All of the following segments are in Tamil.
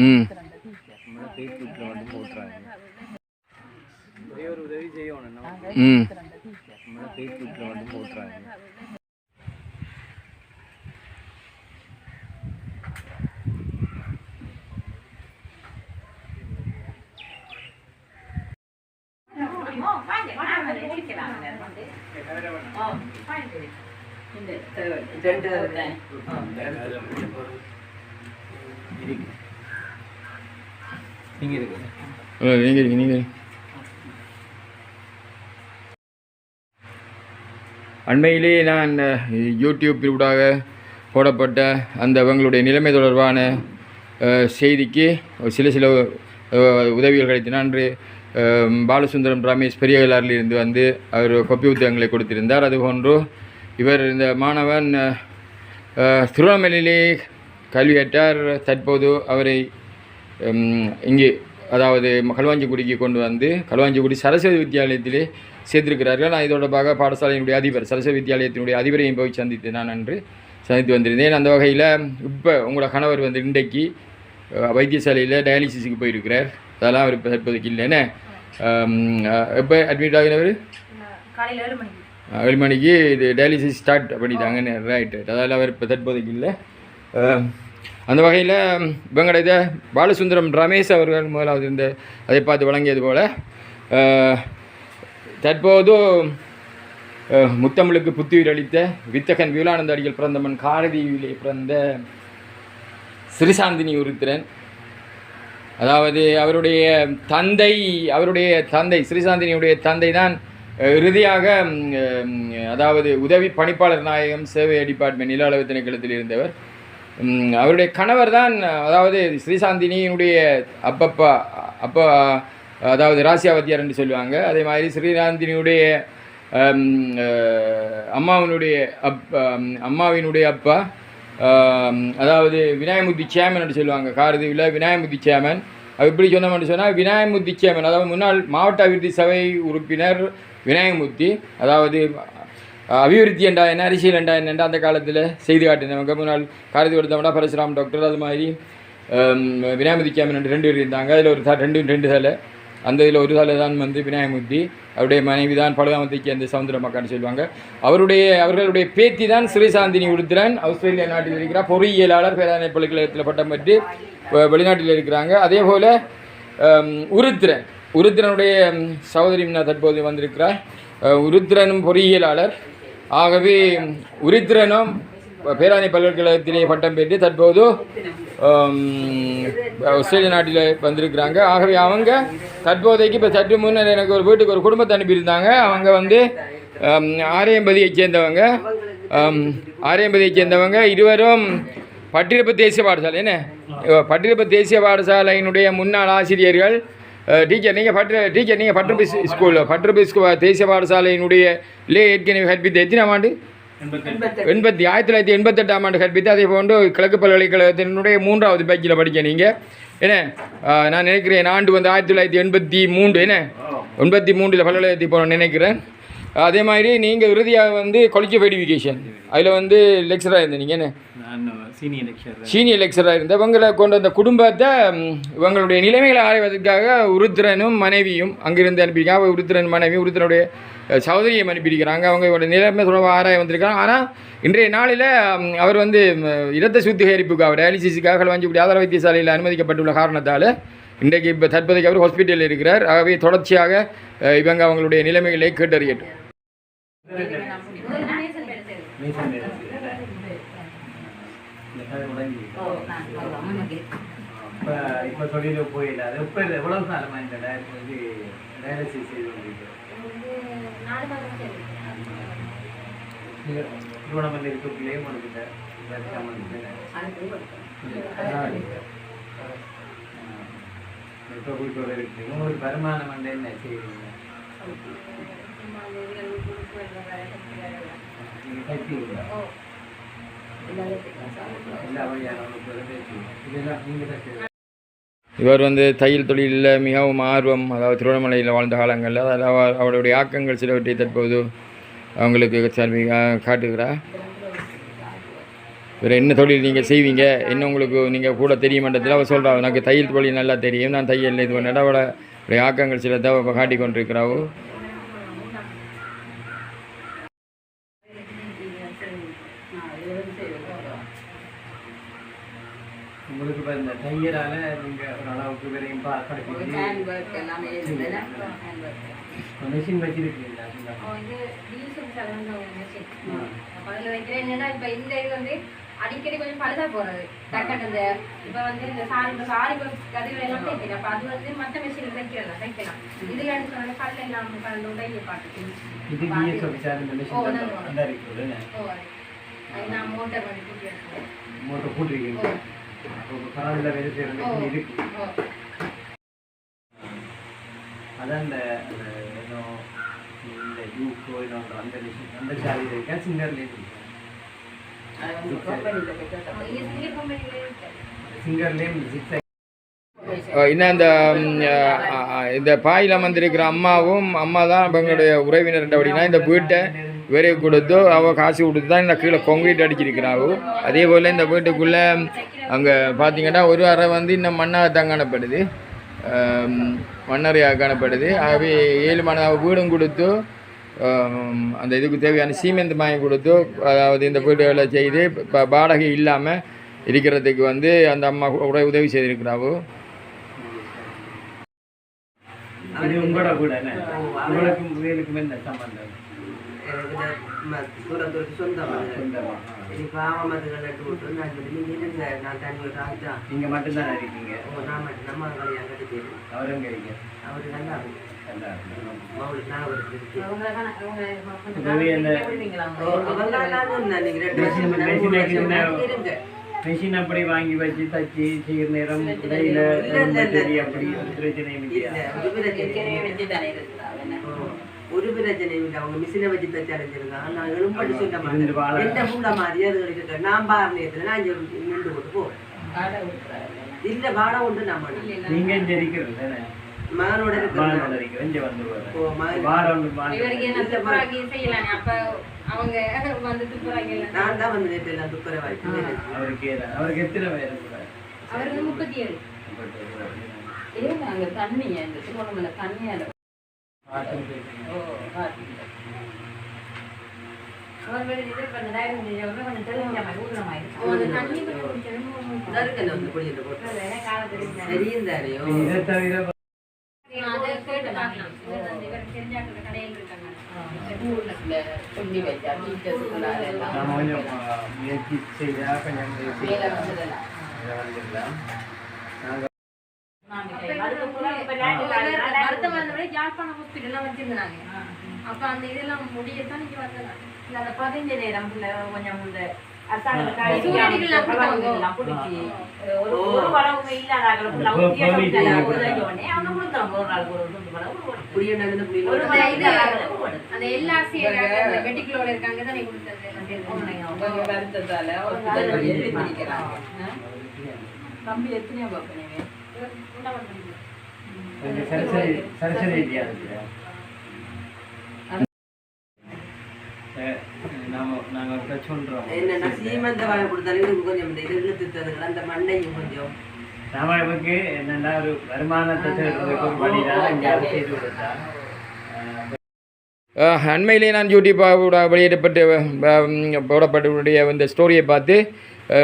ம் நம்மளோட ஃபேஸ்புக்கில் வந்து போட்டுறாங்க ஒரே ஒரு உதவி செய்யணும் நம்ம ம் நம்மளோட ஃபேஸ்புக்கில் வந்து போட்டுறாங்க இருக்கு நீங்கள் இருக்கு நீங்கள் இருக்கீங்க நீங்கள் அண்மையிலே நான் யூடியூப் ஊடாக போடப்பட்ட அந்த அவங்களுடைய நிலைமை தொடர்பான செய்திக்கு ஒரு சில சில உதவிகள் கிடைத்தன. அன்று பாலசுந்தரம் ரமேஷ் பெரியகலாரில் இருந்து வந்து அவர் கொப்பி புத்தகங்களை கொடுத்திருந்தார். அதுபோன்று இவர் இந்த மாணவன் திருவண்ணாமலையிலே கல்வி திருவண்ணாமலையிலே தற்போது அவரை இங்கே அதாவது களுவாஞ்சிக்குடிக்கு கொண்டு வந்து களுவாஞ்சிக்குடி சரஸ்வதி வித்தியாலயத்திலே சேர்த்திருக்கிறார்கள். நான் இதோட பாக பாடசாலையினுடைய அதிபர் சரஸ்வதி வித்தியாலயத்தினுடைய அதிபரையும் போய் சந்தித்து நான் அன்று. சந்தித்து வந்திருந்தேன். அந்த வகையில் இப்போ உங்களோட கணவர் வந்து இன்றைக்கு வைத்தியசாலையில் டயாலிசிஸுக்கு போயிருக்கிறார். அதெல்லாம் அவர் இப்போ தற்போதைக்கு இல்லைன்னு எப்போ அட்மிட் ஆகினவர்? ஏழு மணிக்கு. இது டயாலிசிஸ் ஸ்டார்ட் பண்ணிட்டாங்கன்னு ரைட் அதால் அவர் இப்போ தற்போதைக்கு இல்லை. அந்த வகையில் இவங்களோட இதை பாலசுந்தரம் ரமேஷ் அவர்கள் முதலாவது இந்த அதை பார்த்து வழங்கியது போல் தற்போது முத்தமிழுக்கு புத்துயிர் அளித்த வித்தகன் வியூலானந்த அடிகள் பிறந்தமன் காரதியிலே பிறந்த சிறிசாந்தினி உருத்திரன் அதாவது அவருடைய தந்தை அவருடைய தந்தை ஸ்ரீசாந்தினியுடைய தந்தை தான் இறுதியாக அதாவது உதவி பணிப்பாளர் நாயகம் சேவை டிபார்ட்மெண்ட் நில அளவு திணைக்களத்தில் இருந்தவர். அவருடைய கணவர் தான் அதாவது ஸ்ரீசாந்தினியினுடைய அப்பப்பா அப்பா அதாவது ராசியாவத்தியார் என்று சொல்லுவாங்க. அதே மாதிரி ஸ்ரீசாந்தினியுடைய அம்மாவினுடைய அப் அம்மாவினுடைய அப்பா அதாவது விநாயகமூர்த்தி சேமன் என்று சொல்லுவாங்க. காரதீவில் விநாயகமூர்த்தி சேமன் அது எப்படி சொன்னோம்னு சொன்னால் விநாயகமூர்த்தி சேமன் அதாவது முன்னாள் மாவட்ட அபிவிருத்தி சபை உறுப்பினர் விநாயகமூர்த்தி அதாவது அபிவிருத்தி என்றா என்ன அரசியல் என்றா என்னென்றா அந்த காலத்தில் செய்து காட்டினவங்க முன்னாள் காரதி கொடுத்தவங்க பரசுராம் டாக்டர் அது மாதிரி ஆம், கேமன் ரெண்டு பேர் இருந்தாங்க. அதில் ஒரு ரெண்டு ரெண்டு தலை. அந்த இதில் ஒரு தலை தான் வந்து விநாயகமூர்த்தி. அவருடைய மனைவி தான் பழுதாமத்திக்கு அந்த சவுந்தர மக்கான்னு சொல்லுவாங்க. அவருடைய அவர்களுடைய பேத்தி தான் ஸ்ரீசாந்தினி உடுத்திரன் ஆஸ்திரேலியா நாட்டில் இருக்கிறார் பொறியியலாளர் பேராணை பல்கலைக்கழகத்தில் பட்டம் பெற்று வெளிநாட்டில் இருக்கிறாங்க. அதே போல் உருத்திரன் உருத்திரனுடைய சகோதரி தற்போது வந்திருக்கிறார். உருத்திரனும் பொறியியலாளர். ஆகவே உரித்திரனும் பேராணி பல்கலைக்கழகத்திலே பட்டம் பெற்று தற்போது ஆஸ்திரேலிய நாட்டில் வந்திருக்கிறாங்க. ஆகவே அவங்க தற்போதைக்கு இப்போ சற்று முன்னர் எனக்கு ஒரு வீட்டுக்கு ஒரு குடும்பத்தை அனுப்பியிருந்தாங்க. அவங்க வந்து ஆரியம்பதியை ஆரியம்பதியைச் சேர்ந்தவங்க. ஆரியம்பதியை ஆரியம்பதியைச் சேர்ந்தவங்க. இருவரும் பட்டிருப்பு தேசிய பாடசாலை என்ன? பட்டிருப்பு தேசிய பாடசாலையினுடைய முன்னாள் ஆசிரியர்கள் டீச்சர் நீங்கள் பட்டு டீச்சர் நீங்கள் பட்டிருப்பு ஸ்கூலில் பட்டிருப்பு ஸ்கூ தேசிய பாடசாலையினுடைய லே ஏற்கனவே கற்பித்த எத்தனாம் ஆண்டு? எண்பத்தி ஆயிரத்தி தொள்ளாயிரத்தி எண்பத்தெட்டாம் ஆண்டு கற்பித்து அதே போன்று கிழக்கு பல்கலைக்கழகத்தினுடைய மூன்றாவது பேட்சில் படிக்க நீங்கள் என்ன? நான் நினைக்கிறேன் ஆண்டு வந்து ஆயிரத்தி தொள்ளாயிரத்தி எண்பத்தி மூன்று என்ன? எண்பத்தி மூன்றில் பல்கலைக்கழகத்துக்கு போகணும்னு நினைக்கிறேன். அதே மாதிரி நீங்கள் இறுதியாக வந்து கொலிஜ் எடிஃபிகேஷன் அதில் வந்து லெக்சராக இருந்தீங்க நீங்கள் என்ன சீனியர் லெக்சர் சீனியர் லெக்சராக இருந்த இவங்களை கொண்டு வந்த குடும்பத்தை இவங்களுடைய நிலைமைகளை ஆராய்வதற்காக உருத்திரனும் மனைவியும் அங்கிருந்து அனுப்பியிருக்காங்க. உருத்திரன் மனைவி உருத்திரனுடைய சகோதரியை அனுப்பியிருக்கிறாங்க. அவங்க இவருடைய நிலைமை தொடர்பாக ஆராய வந்திருக்காங்க ஆனால் இன்றைய நாளில் அவர் வந்து இரத்த சுத்திகரிப்புக்காக டயாலிசிஸுக்காக களவாஞ்சிக்குடி ஆதார வைத்தியசாலையில் அனுமதிக்கப்பட்டுள்ள காரணத்தால் இன்றைக்கு இப்போ தற்போதைக்கு அவர் ஹாஸ்பிட்டலில் இருக்கிறார். ஆகவே தொடர்ச்சியாக இவங்க அவங்களுடைய நிலைமைகளை கேட்டறியட்டும். இப்போ இப்போ சொல்லிட்டு அது இப்போ எவ்வளவு காலமா இந்த இது டயாலிசிஸ் செய்து கொண்டிருக்கிறோம் திருவண்ணாமலை இருக்கக்குள்ளேயே உங்கள்கிட்ட இப்போ வீட்டோட இருக்கீங்க உங்களுக்கு வருமானம் என்ன செய்வீங்க இவர் வந்து தையல் தொழிலில் மிகவும் ஆர்வம் அதாவது திருவண்ணாமலையில் வாழ்ந்த காலங்களில். அதாவது அவர் அவருடைய ஆக்கங்கள் சிலவற்றை தற்போது அவங்களுக்கு சர்வி காட்டுகிறார் வேறு என்ன தொழில் நீங்கள் செய்வீங்க? என்ன உங்களுக்கு நீங்கள் கூட தெரியுமன்றத்தில் அவள் சொல்கிறா எனக்கு தையல் தொழில் நல்லா தெரியும். நான் தையல் இது பண்ணிட்டு அவளை ஆக்கங்கள் சில தேவை இப்போ காட்டி கொண்டிருக்கிறாவோ தையரால நீங்க ஒரு அளவுக்கு வரையும் பா படிப்பிச்சு மிஷின் வச்சிருக்கீங்களா? அதுல வைக்கிறேன். என்னன்னா, இப்ப இந்த இது வந்து அடிக்கடி கொஞ்சம் பழுதா போறது. டக்குனு இந்த இப்ப வந்து இந்த சாரி இப்ப சாரி கதைகள் எல்லாம் தைக்கிறேன் அப்ப அது வந்து மத்த மிஷின் தைக்கலாம் தைக்கலாம் இதுல எடுத்து வந்து கல்ல எல்லாம் கலந்து உடைய பாட்டு இது டிஎஸ் ஆஃபீஸார் இந்த ஓ, மிஷின் நான் அந்த இருக்குது ஓ அது. அது நான் மோட்டர் வந்து கூட்டி எடுத்தேன் மோட்டர் போட்டிருக்கீங்க. என்ன வேலை இருக்கு அதான் இந்த அந்த இந்த யூக்கோ ஏதோ அந்த அந்த இருக்கா இன்னும் இந்த பாயில் அமர்ந்திருக்கிற அம்மாவும் அம்மா தான் இப்போ எங்களுடைய உறவினர் அப்படின்னா இந்த வீட்டை விரைவு கொடுத்து அவள் காசு கொடுத்து தான் இந்த கீழே கொங்கிரீட் அடிச்சிருக்கிறாவோ. அதே போல் இந்த வீட்டுக்குள்ளே அங்கே பார்த்தீங்கன்னா ஒரு அறை வந்து இன்னும் மண்ணாக தான் காணப்படுது. மண்ணறையாக காணப்படுது. ஆகவே ஏழு மணி வீடும் கொடுத்து அந்த இதுக்கு தேவையான சீமெண்ட் மாயம் கொடுத்து அதாவது இந்த வீடுகளை செய்து இப்போ வாடகை இல்லாமல் இருக்கிறதுக்கு வந்து அந்த அம்மா கூட உதவி செய்திருக்கிறாவோ. உங்களோட கூட உங்களுக்கும் சம்பந்தம். தூரத்துக்கு சொந்தமாக விட்டு நான் சொல்லி நான் ஒரு ராஜா நீங்க மட்டும்தான் இருக்கீங்க? நான் மட்டும் நம்ம கல்யாணம் கட்டி போயிடும் அவரும் கிடைக்க அவரு நல்லா இருக்கும் நல்லா அவளுக்கு நான் மிஷின் அப்படி வாங்கி வச்சு தச்சு செய்கிற நேரம் இடையில சரி அப்படி பிரச்சனையும் ஒரு பிரச்சனை இல்லை. அவங்க மிஷினை வச்சு தச்சாலைஞ்சிருக்காங்க நான் எழும்படி சொல்ல மாட்டேன். எந்த புள்ள மாதிரி அது இருக்கு நான் பாரு நேரத்தில் நான் இங்க நின்று போட்டு போவேன் இல்ல வாடகை உண்டு நான் பண்ணேன் நீங்க மகனோட நான் தான் வந்து நேற்று எல்லாம் அவருக்கு ஏதா- அவருக்கு எத்தனை பேர் கூட? அவருக்கு முப்பத்தி ஏழு. அங்க தண்ணி இந்த திருவண்ணாமலை தண்ணியால முயற்சி செய்தா கொஞ்சம் முயற்சி மேல வந்துடலாம் இதை வந்துடலாம் நாங்க மருத்துவ மருந்துகளை யாழ்ப்பாணம் ஹாஸ்பிட்டல்லாம் வச்சிருந்தாங்க. அப்ப அந்த இதெல்லாம் முடியத்தான் இங்க வந்ததா இல்ல, அந்த பதினஞ்சு நேரம் புள்ள கொஞ்சம் இந்த தம்பி எத்தனையோ பாப்பீங்க என்னன்னா ஒரு வருமானத்தை தேடுறதுக்கு வழிதான் செய்து கொடுத்தா. அஹ், அஹ், அண்மையிலே நான் யூடியூப் வெளியிடப்பட்டு போடப்பட்டுடைய இந்த ஸ்டோரியை பார்த்து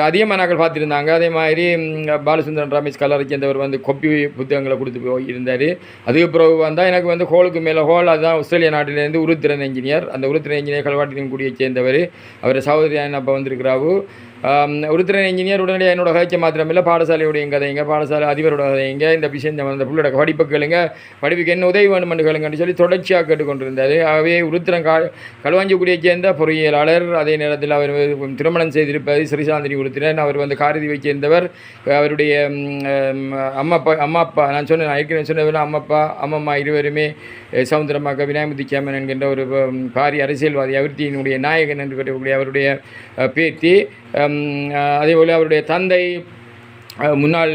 அதிகமாக நாங்கள் பார்த்துருந்தாங்க. அதே மாதிரி ம், பாலசுந்தரன் ரமேஷ் கல்லறைக்கு சேர்ந்தவர் வந்து கொப்பி புத்தகங்களை கொடுத்து போய் இருந்தார். அதுக்கு பிறகு வந்தால் எனக்கு வந்து ஹோலுக்கு மேலே ஹோல் அதுதான் ஆஸ்திரேலிய நாட்டிலேருந்து உருத்திரன் என்ஜினியர் அந்த உருத்திரன் என்ஜினியர் கல்வாட்டின் கூடிய சேர்ந்தவர். அவர் சகோதரி அப்போ வந்திருக்கிறாவு உருத்திரன் என்ஜினியர் உடனடியாக என்னோட கதைக்க மாத்திரமில்லை பாடசாலையுடைய கதைங்க பாடசாலை அதிபரோட கதைங்க இந்த விஷயம் அந்த பிள்ளையோட படிப்பு கேளுங்க படிப்புக்கு என்ன உதவி வேணுமென்று கேளுங்கன்னு சொல்லி தொடர்ச்சியாக கேட்டுக்கொண்டிருந்தார். ஆகவே உருத்திரன் கா களுவாஞ்சிக்குடியை சேர்ந்த பொறியியலாளர் அதே நேரத்தில் அவர் திருமணம் செய்திருப்பது ஸ்ரீசாந்தினி உருத்திரன் அவர் வந்து காரதிவை சேர்ந்தவர் அவருடைய அம்மா அப்பா அம்மா அப்பா நான் சொன்னேன் நான் ஏற்கனவே சொன்னதில் அம்மா அப்பா அம்மம்மா இருவருமே அஹ், சவுந்தரமாக்க விநாயகமுத்தி சேமன் என்கின்ற ஒரு பாரி அரசியல்வாதி அவிர்த்தியினுடைய நாயகன் என்று கேட்டக்கூடிய அவருடைய பேத்தி அதேபோல் அவருடைய தந்தை முன்னாள்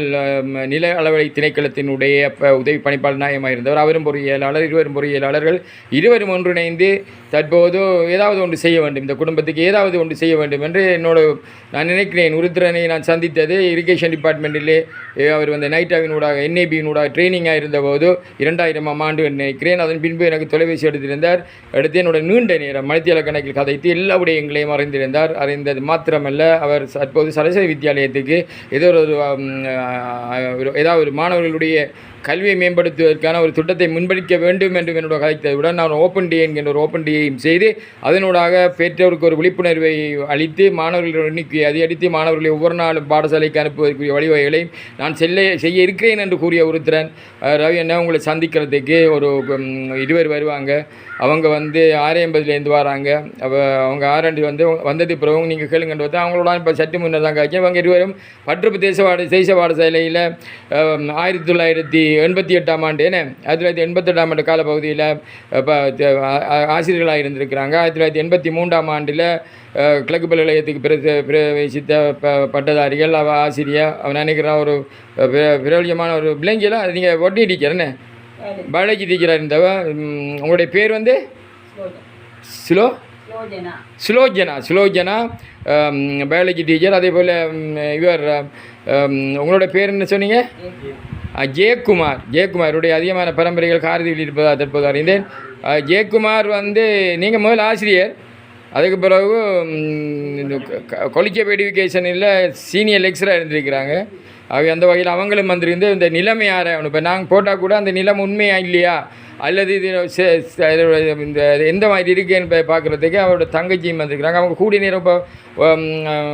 நில அளவை திணைக்களத்தினுடைய உதவி பணிப்பாளர் நாயகமாக இருந்தவர் அவரும் பொறியியலாளர் இருவரும் பொறியியலாளர்கள் இருவரும் ஒன்றிணைந்து தற்போது ஏதாவது ஒன்று செய்ய வேண்டும். இந்த குடும்பத்துக்கு ஏதாவது ஒன்று செய்ய வேண்டும் என்று என்னோட நான் நினைக்கிறேன். உருத்திரனை நான் சந்தித்தது இரிகேஷன் டிபார்ட்மெண்ட்டிலே அஹ், அவர் வந்து நைட்டாவினூடாக என்ஏபியினூடாக ட்ரைனிங்காக இருந்தபோது இரண்டாயிரமாம் ஆண்டு நினைக்கிறேன். அதன் பின்பு எனக்கு தொலைபேசி எடுத்திருந்தார். அடுத்து என்னோட நீண்ட நேரம் மணித்தியால கணக்கில் கதைத்து எல்லா விடயங்களையும் அறிந்திருந்தார். அறிந்தது மாத்திரமல்ல அவர் தற்போது சரஸ்வதி வித்தியாலயத்துக்கு ஏதோ ஒரு- ஏதாவது ஒரு மாணவர்களுடைய கல்வியை மேம்படுத்துவதற்கான ஒரு திட்டத்தை முன்படிக்க வேண்டும் என்று என்னோட கலைத்ததுடன் நான் ஓப்பன் டே என்கின்ற ஒரு ஓப்பன் டேயையும் செய்து அதனூடாக பெற்றோருக்கு ஒரு விழிப்புணர்வை அளித்து மாணவர்களுடைய எண்ணிக்கையை அதிகரித்து மாணவர்களை ஒவ்வொரு நாளும் பாடசாலைக்கு அனுப்புவதற்குரிய வழிவகைகளை நான் செல்ல செய்ய இருக்கிறேன் என்று கூறிய ஒருத்தரன் ரவி என்ன உங்களை சந்திக்கிறதுக்கு ஒரு இருவர் வருவாங்க. அவங்க வந்து ஆறு எண்பதுலேருந்து வராங்க. அவ அவங்க ஆரண்டு வந்து வந்தது பிறகு நீங்கள் கேளுங்கன்னு பார்த்தா அவங்களோட இப்போ சற்று முன்னர் தான் காய்ச்சி அவங்க இருவரும் பற்றுப்பு தேசவாட தேச பாடசாலையில் ஆயிரத்தி தொள்ளாயிரத்தி எண்பத்தி எட்டாம் ஆண்டு என்ன? ஆயிரத்தி தொள்ளாயிரத்தி எண்பத்தெட்டாம் ஆண்டு காலப்பகுதியில் இப்போ ஆசிரியர்களாக இருந்திருக்கிறாங்க. ஆயிரத்தி தொள்ளாயிரத்தி எண்பத்தி மூன்றாம் ஆண்டில் கிழக்கு பல்கலை நிலையத்துக்கு பிர பிரவேசித்த ப பட்டதாரிகள் அவ ஆசிரியர் அவன் நினைக்கிறான் ஒரு பிர- பிரபலியமான ஒரு விலங்கியெல்லாம் நீங்கள் ஒட்டி டீச்சர் என்ன? பயாலஜி டீச்சராக இருந்தவ உங்களுடைய பேர் வந்து? ஸ்லோ யோஜனா சுலோஜனா. சுலோஜனா பயாலஜி டீச்சர் அதே போல் இவர் உங்களோட பேர் என்ன சொன்னீங்க? ஜெயக்குமார். ஜெயக்குமாருடைய அதிகமான பரம்பரைகள் காரதியில் இருப்பதாக தற்போது அறிந்தேன். ஜெயக்குமார் வந்து நீங்கள் முதல் ஆசிரியர். அதுக்கு பிறகு இந்த கொலிக்கப் எடுக்கேஷனில் சீனியர் லெக்சராக இருந்திருக்கிறாங்க. அவங்க அந்த வகையில் அவங்களும் வந்திருந்து இந்த நிலைமை யாரை இப்போ நாங்கள் போட்டால் கூட அந்த நிலம் உண்மையாக இல்லையா? அல்லது இது இந்த எந்த மாதிரி இருக்குன்னு பார்க்குறதுக்கு அவரோட தங்கச்சியும் வந்திருக்கிறாங்க. அவங்க கூடிய நேரம் இப்போ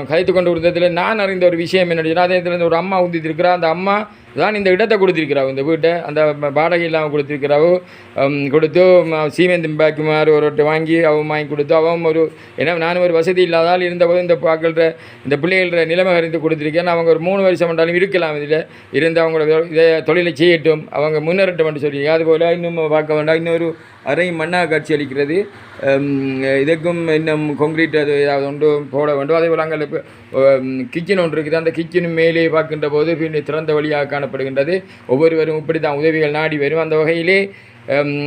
கதைத்து கொண்டு இருந்ததில் நான் அறிந்த ஒரு விஷயம் என்ன அதே இடத்துல ஒரு அம்மா ஊந்திருக்கிறா அந்த அம்மா தான் இந்த இடத்தை கொடுத்திருக்கிறாவு இந்த வீட்டை அந்த வாடகை இல்லாமல் கொடுத்திருக்கிறாவு கொடுத்து ம- சீமெந்தம் ஒருவர்கிட்ட ஒரு வாங்கி அவன் வாங்கி கொடுத்து அவன் ஒரு ஏன்னா நானும் ஒரு வசதி இல்லாதால் இருந்தபோது இந்த பாக்கள்கிட்ட இந்த பிள்ளைகள நிலைமை அறிந்து கொடுத்துருக்கேன். அவங்க ஒரு மூணு வருஷம் பண்ணாலும் இருக்கலாம் இதில். இருந்து அவங்களோட இதை தொழிலை செய்யட்டும் அவங்க முன்னேறட்டும் என்று சொல்லி. அதுபோல் இன்னும் பார்க்க வேண்டாம். இன்னொரு அறையும் மண்ணாக காட்சி அளிக்கிறது. இதுக்கும் இன்னும் கொங்கிரீட் அது ஏதாவது ஒன்று போட வேண்டும் அதே போல் அங்கே கிச்சன் ஒன்று இருக்குது. அந்த கிச்சன் மேலே பார்க்கின்ற போது பின் திறந்த வழியாக காணப்படுகின்றது. ஒவ்வொருவரும் இப்படி தான் உதவிகள் நாடி வரும். அந்த வகையிலே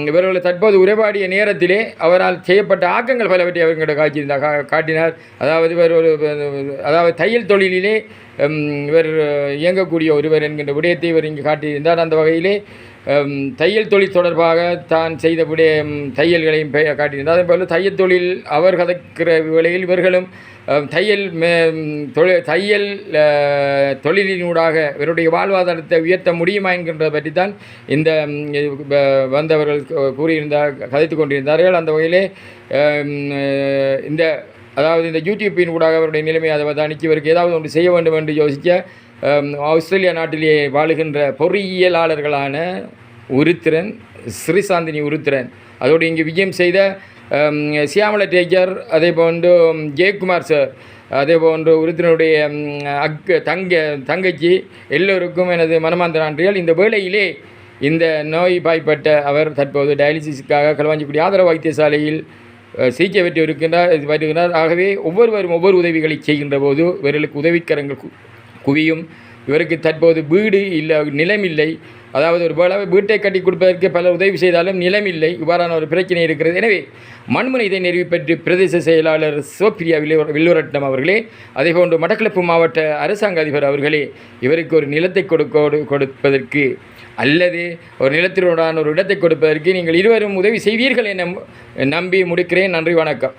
இவர்கள் தற்போது உரைபாடிய நேரத்திலே அவரால் செய்யப்பட்ட ஆக்கங்கள் பலவற்றை அவர்கிட்ட காட்சியிருந்தார் கா காட்டினார். அதாவது இவர் ஒரு அதாவது தையல் தொழிலிலே இவர் இயங்கக்கூடிய ஒருவர் என்கின்ற விடயத்தை இவர் இங்கு காட்டியிருந்தார். அந்த வகையிலே தையல் தொழில் தொடர்பாக தான் செய்தபடிய தையல்களையும் பெ- காட்டியிருந்தார். அதே போல் தையல் தொழில் அவர் கதைக்கிற வேளையில் இவர்களும் தையல் மே- தொழில் தையல் தொழிலினூடாக இவருடைய வாழ்வாதாரத்தை உயர்த்த முடியுமா என்கின்றதை பற்றி தான் இந்த வந்தவர்கள் கூறியிருந்தார் கதைத்து கொண்டிருந்தார்கள் அந்த வகையிலே இந்த அதாவது இந்த யூடியூப்பின் ஊடாக அவருடைய நிலைமை அதை அவதானித்து இவருக்கு ஏதாவது ஒன்று செய்ய வேண்டும் என்று யோசிக்க ஆஸ்திரேலியா நாட்டிலே வாழுகின்ற பொறியியலாளர்களான உருத்திரன் ஸ்ரீசாந்தினி உருத்திரன். அதோடு இங்கு விஜயம் செய்த சியாமல டேஜர் அதே போன்று ஜெயக்குமார் சார் அதே போன்று உருத்திரனுடைய அக் தங்க தங்கச்சி எல்லோருக்கும் எனது மனமார்ந்த நன்றிகள். இந்த வேளையிலே இந்த நோய் பாய்ப்பட்ட அவர் தற்போது டயாலிசிஸுக்காக களவாஞ்சிக்குடி ஆதரவு வைத்தியசாலையில் சிகிச்சை பெற்று இருக்கின்றார் வருகின்றார் ஆகவே ஒவ்வொருவரும் ஒவ்வொரு உதவிகளை செய்கின்ற போது இவர்களுக்கு உதவிக்கரங்கள் குவியும். இவருக்கு தற்போது வீடு இல்லை நிலமில்லை. அதாவது ஒரு வேளை வீட்டை கட்டி கொடுப்பதற்கு பலர் உதவி செய்தாலும் நிலமில்லை. இவ்வாறான ஒரு பிரச்சனை இருக்கிறது. எனவே மண்முனை இதை நிறைவு பெற்று பிரதேச செயலாளர் சிவப்பிரியா வில்லு வில்லுரட்னம் அவர்களே அதேபோன்று மட்டக்களப்பு மாவட்ட அரசாங்க அதிபர் அவர்களே இவருக்கு ஒரு நிலத்தை கொடுக்க கொடுப்பதற்கு அல்லது ஒரு நிலத்தினுடான ஒரு இடத்தை கொடுப்பதற்கு நீங்கள் இருவரும் உதவி செய்வீர்கள் என நம்பி முடிக்கிறேன். நன்றி வணக்கம்.